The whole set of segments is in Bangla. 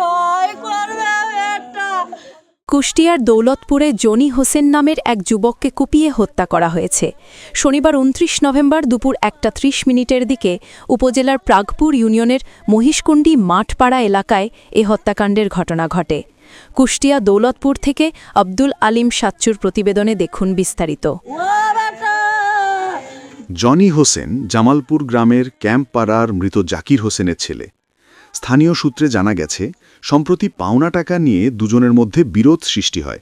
ভয় করবে একটা কুষ্টিয়ার দৌলতপুরে জনি হোসেন নামের এক যুবককে কুপিয়ে হত্যা করা হয়েছে। শনিবার উনত্রিশ নভেম্বর দুপুর একটা ত্রিশ মিনিটের দিকে উপজেলার প্রাগপুর ইউনিয়নের মহিষকুণ্ডি মাঠপাড়া এলাকায় এ হত্যাকাণ্ডের ঘটনা ঘটে। কুষ্টিয়া দৌলতপুর থেকে আব্দুল আলিম সাচ্চুর প্রতিবেদনে দেখুন বিস্তারিত। জনি হোসেন জামালপুর গ্রামের ক্যাম্পপাড়ার মৃত জাকির হোসেনের ছেলে। স্থানীয় সূত্রে জানা গেছে, সম্প্রতি পাওনা টাকা নিয়ে দুজনের মধ্যে বিরোধ সৃষ্টি হয়।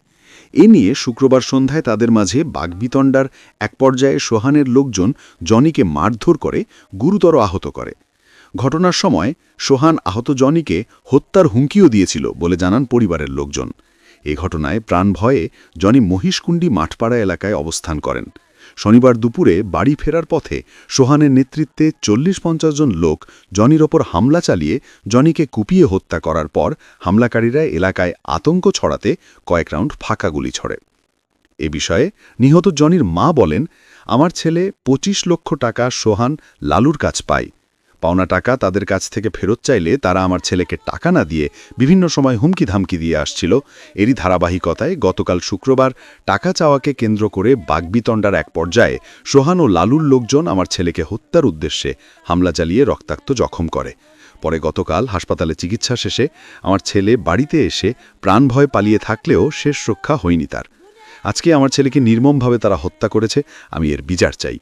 এ নিয়ে শুক্রবার সন্ধ্যায় তাদের মাঝে বাগবিতণ্ডার এক পর্যায়ে সোহানের লোকজন জনিকে মারধর করে গুরুতর আহত করে। ঘটনার সময় সোহান আহত জনিকে হত্যার হুমকিও দিয়েছিল বলে জানান পরিবারের লোকজন। এ ঘটনায় প্রাণ ভয়ে জনি মহিষকুণ্ডি মাঠপাড়া এলাকায় অবস্থান করেন। শনিবার দুপুরে বাড়ি ফেরার পথে সোহানের নেতৃত্বে চল্লিশ পঞ্চাশ জন লোক জনির ওপর হামলা চালিয়ে জনিকে কুপিয়ে হত্যা করার পর হামলাকারীরা এলাকায় আতঙ্ক ছড়াতে কয়েক রাউন্ড ফাঁকা গুলি ছড়ে। এ বিষয়ে নিহত জনির মা বলেন, আমার ছেলে ২৫ লক্ষ টাকা সোহান লালুর কাছ পায়। পাওনা টাকা তাদের কাছ থেকে ফেরত চাইলে তারা আমার ছেলেকে টাকা না দিয়ে বিভিন্ন সময় হুমকি ধামকি দিয়ে আসছিল। এরই ধারাবাহিকতায় গতকাল শুক্রবার টাকা চাওয়াকে কেন্দ্র করে বাগবিতণ্ডার এক পর্যায়ে সোহান ও লালুর লোকজন আমার ছেলেকে হত্যার উদ্দেশ্যে হামলা চালিয়ে রক্তাক্ত জখম করে। পরে গতকাল হাসপাতালে চিকিৎসা শেষে আমার ছেলে বাড়িতে এসে প্রাণভয় পালিয়ে থাকলেও শেষ রক্ষা হয়নি তার। আজকে আমার ছেলেকে নির্মমভাবে তারা হত্যা করেছে, আমি এর বিচার চাই।